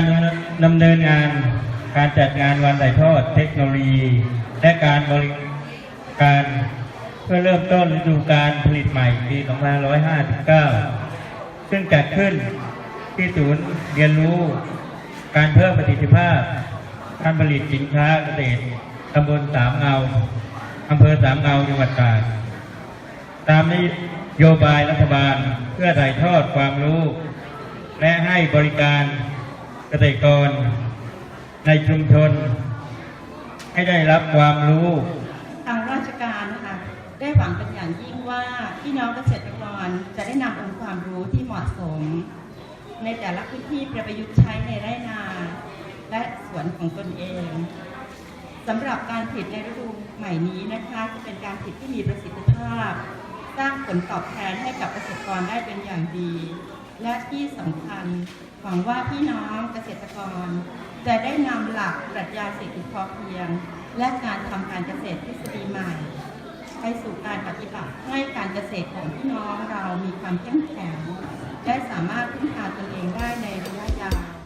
การดำเนินงานการจัดงานวันถ่ายทอดเทคโนโลยี และการบริการเพื่อเริ่มต้นฤดูการผลิตใหม่ปี 2559 ซึ่งจัดขึ้นที่ศูนย์เรียนรู้การเพิ่มประสิทธิภาพ การผลิตสินค้าเกษตรตำบลสามเงาอำเภอสามเงาจังหวัดตราดตามนโยบายรัฐบาลเพื่อถ่ายทอดความรู้ และให้บริการ เกษตรกร ในชุมชน ให้ได้รับความรู้ ทางราชการนะคะได้หวังเป็นอย่างยิ่งว่าพี่น้องเกษตรกรจะได้นำองค์ความรู้ที่เหมาะสม ในแต่ละพื้นที่ไปประยุกต์ใช้ในไร่นา และสวนของตนเองสำหรับการผลิตในฤดูใหม่นี้นะคะจะเป็นการผลิตที่มีประสิทธิภาพ สร้างผลตอบแทนให้กับเกษตรกรได้เป็นอย่างดี และที่สำคัญหวังว่าพี่น้องเกษตรกร จะได้นำหลักปรัชญาเศรษฐกิจพอเพียง และการทำการเกษตรทฤษฎีใหม่ ไปสู่การปฏิบัติให้การเกษตรของพี่น้องเรามีความเข้มแข็งและสามารถพึ่งพาตนเองได้ในระยะยาว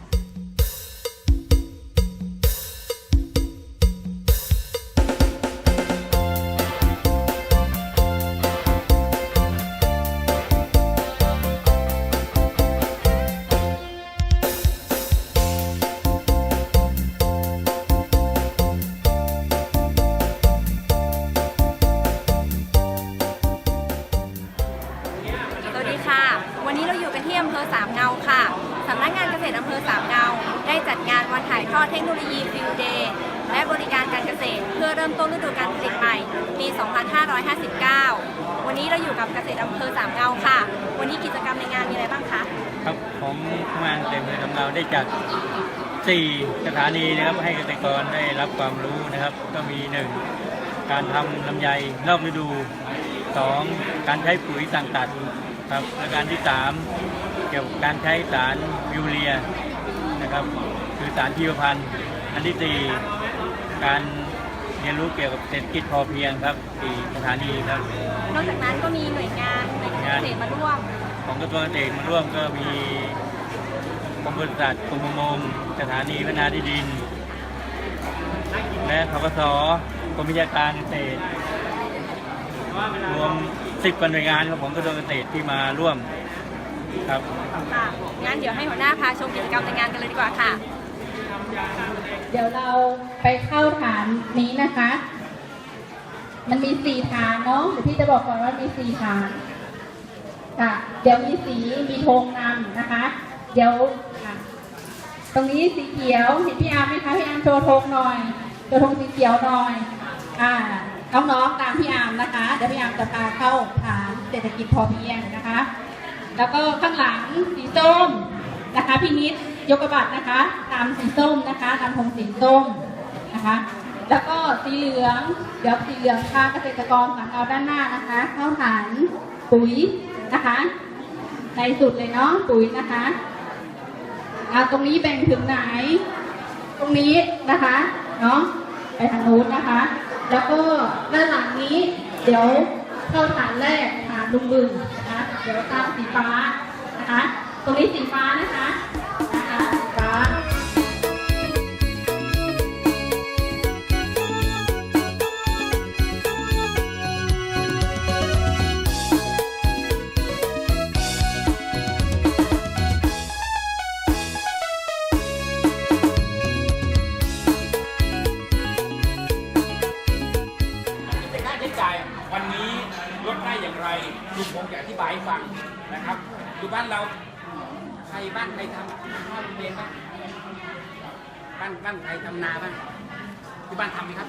วันนี้เราอยู่กันที่อำเภอสามเงาค่ะสำนักงานเกษตรอำเภอสามเงา ได้จัดงานวันถ่ายทอดเทคโนโลยีฟิลเดย์และบริการการเกษตร เพื่อเริ่มต้นฤดูการผลิตใหม่ปี 2559 วันนี้เราอยู่กับเกษตรอำเภอสามเงาค่ะ วันนี้กิจกรรมในงานมีอะไรบ้างคะครับของงานเต็มเลยทำเราได้จัดสี่สถานีนะครับให้เกษตรกรได้รับความรู้นะครับ ก็มีหนึ่งการทำลำไยนอกฤดูสองการใช้ปุ๋ยต่างตัด ครับและการที่สามเกี่ยวกับการใช้สารยูเรียนะครับ คือสารชีวพันธุ์อันที่สี่การเรียนรู้เกี่ยวกับเศรษฐกิจพอเพียงครับสี่สถานีครับ นอกจากนั้นก็มีหน่วยงานหน่วยงานเกษตรมาร่วม ของกระทรวงเกษตรมาร่วมก็มีกรมบริษัทกรมประมงสถานีพัฒนาที่ดิน และทกสกรมวิชาการเกษตรรวม สิบกว่าหน่วยงานของกระทรวงเกษตรที่มาร่วมครับ ค่ะงั้นเดี๋ยวให้หัวหน้าพาชมกิจกรรมในงานกันเลยดีกว่าค่ะ เดี๋ยวเราไปเข้าฐานนี้นะคะ มันมีสี่ฐานเนาะเดี๋ยวพี่จะบอกก่อนว่ามีสี่ฐานค่ะ เดี๋ยวมีสีมีธงนำนะคะ เดี๋ยวอะตรงนี้สีเขียวเห็นพี่อาร์มไหมคะพี่อาร์มโชว์ธงหน่อยโชว์ธงสีเขียวหน่อย อ่าน้องๆตามพี่อาร์ม นะคะเดี๋ยวพี่อามจะพาเข้าฐานเศรษฐกิจพอเพียงนะคะ แล้วก็ข้างหลังสีส้มนะคะพี่นิดยกกระบัตรนะคะตามสีส้มนะคะตามธงสีส้มนะคะ แล้วก็สีเหลืองเดี๋ยวสีเหลืองพาเกษตรกรฝั่งเราด้านหน้านะคะเข้าฐานปุ๋ยนะคะ ในสุดเลยเนาะปุ๋ยนะคะอ่าตรงนี้แบ่งถึงไหน ตรงนี้นะคะเนาะไปทางนู้นนะคะ แล้วก็ด้านหลังนี้ เดี๋ยวเข้าฐานแรกฐานลุงบึงนะคะ เดี๋ยวตามสีฟ้านะคะ ตรงนี้สีฟ้านะคะ ลุงผมจะอธิบายให้ฟังนะครับอยู่บ้านเราใครบ้านใครทำข้าวเรียนบ้างบ้านบ้านใครทำนาบ้างที่บ้านทำไหมครับ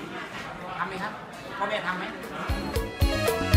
ทำไหมครับพ่อแม่ทำไหม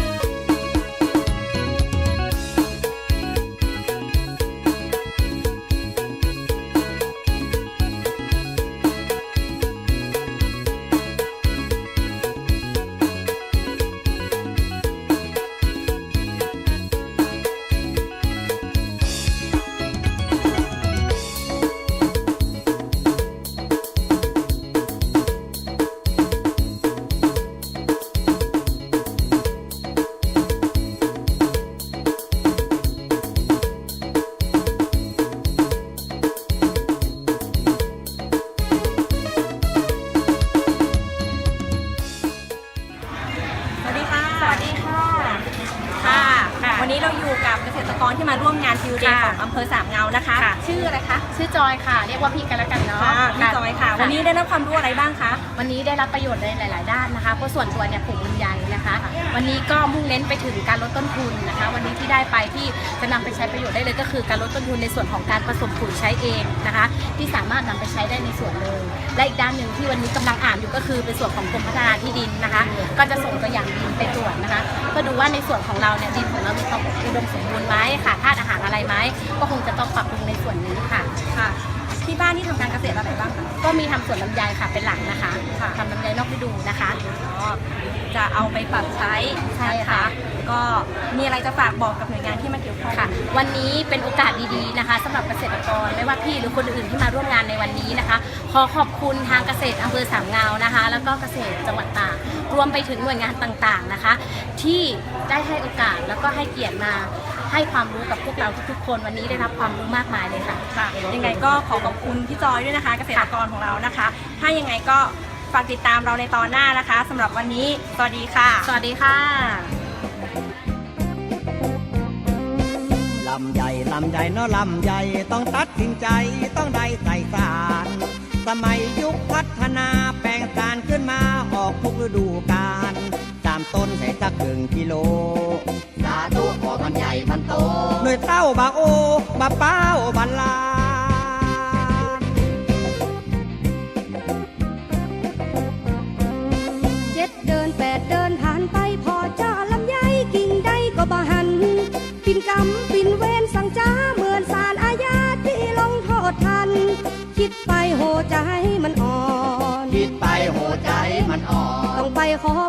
ฟิลเดย์ค่ะของอำเภอสามเงานะคะ ค่ะ ชื่ออะไรคะชื่อจอยค่ะ เรียกว่าพี่กันแล้วกันเนาะค่ะพี่จอยค่ะ วันนี้ได้รับความรู้อะไรบ้างคะ วันนี้ได้รับประโยชน์ในหลาย ๆ ด้านนะคะเพราะส่วนตัวเนี่ยปลูกลำไยนะคะ วันนี้ก็มุ่งเน้นไปถึงการลดต้นทุนนะคะ วันนี้ที่ได้ไปที่จะนำไปใช้ประโยชน์ได้เลยก็คือ การลดต้นทุนในส่วนของการผสมปุ๋ยใช้เองนะคะ ที่สามารถนำไปใช้ได้ในส่วนเลยและอีกด้านหนึ่งที่วันนี้กำลังอ่านอยู่ก็คือเป็นส่วนของกรมพัฒนาที่ดินนะคะ ก็จะส่งตัวอย่างดินไปตรวจนะคะเพื่อดูว่าในส่วนของเราเนี่ยดินของเรามีความอุดมสมบูรณ์ไหมค่ะธาตุอาหารอะไรไหมก็คงจะต้องปรับปรุงในส่วนนี้ค่ะ ค่ะ ที่บ้านที่ทำการเกษตรอะไรบ้างคะก็มีทำสวนลำไยค่ะเป็นหลักนะคะค่ะทำลำไยนอกฤดูนะคะ อ๋อจะเอาไปปรับใช้ใช่นค่ะ ก็มีอะไรจะฝากบอกกับหน่วยงานที่มาเกี่ยวข้องค่ะ วันนี้เป็นโอกาสดีๆนะคะสำหรับเกษตรกรไม่ว่าพี่หรือคนอื่นที่มาร่วมงานในวันนี้นะคะ ขอขอบคุณทางเกษตรอำเภอสามเงานะคะ แล้วก็เกษตรจังหวัดตากรวมไปถึงหน่วยงานต่างๆนะคะ ที่ได้ให้โอกาสแล้วก็ให้เกียรติมา ให้ความรู้กับพวกเราทุกๆคนวันนี้ได้รับความรู้มากมายเลยค่ะ ค่ะยังไงก็ขอขอบคุณพี่จอยด้วยนะคะเกษตรกรของเรานะคะ ถ้ายังไงก็ฝากติดตามเราในตอนหน้านะคะสำหรับวันนี้ สวัสดีค่ะ สวัสดีค่ะ ลำใหญ่ ลำใหญ่เนาะลำใหญ่ ต้องตัดสินใจต้องได้ใส่สาร สมัยยุคพัฒนาแปลงสารขึ้นมาออกทุกฤดูกาลตามต้นให้สักหนึ่งกิโล สาธุขอมันใหญ่มันโตหน่วยเต้าบาโอบาเป้าบันลาเจ็ดเดินแปดเดินผ่านไปพอเจ้าลำไยกิ่งใดก็บ่หัน ปินกำปินเวนสั่งจ้าเหมือนสารอาญาที่ลงโทษทัน คิดไปโหใจมันอ่อน คิดไปโหใจมันอ่อน ต้องไปขอพ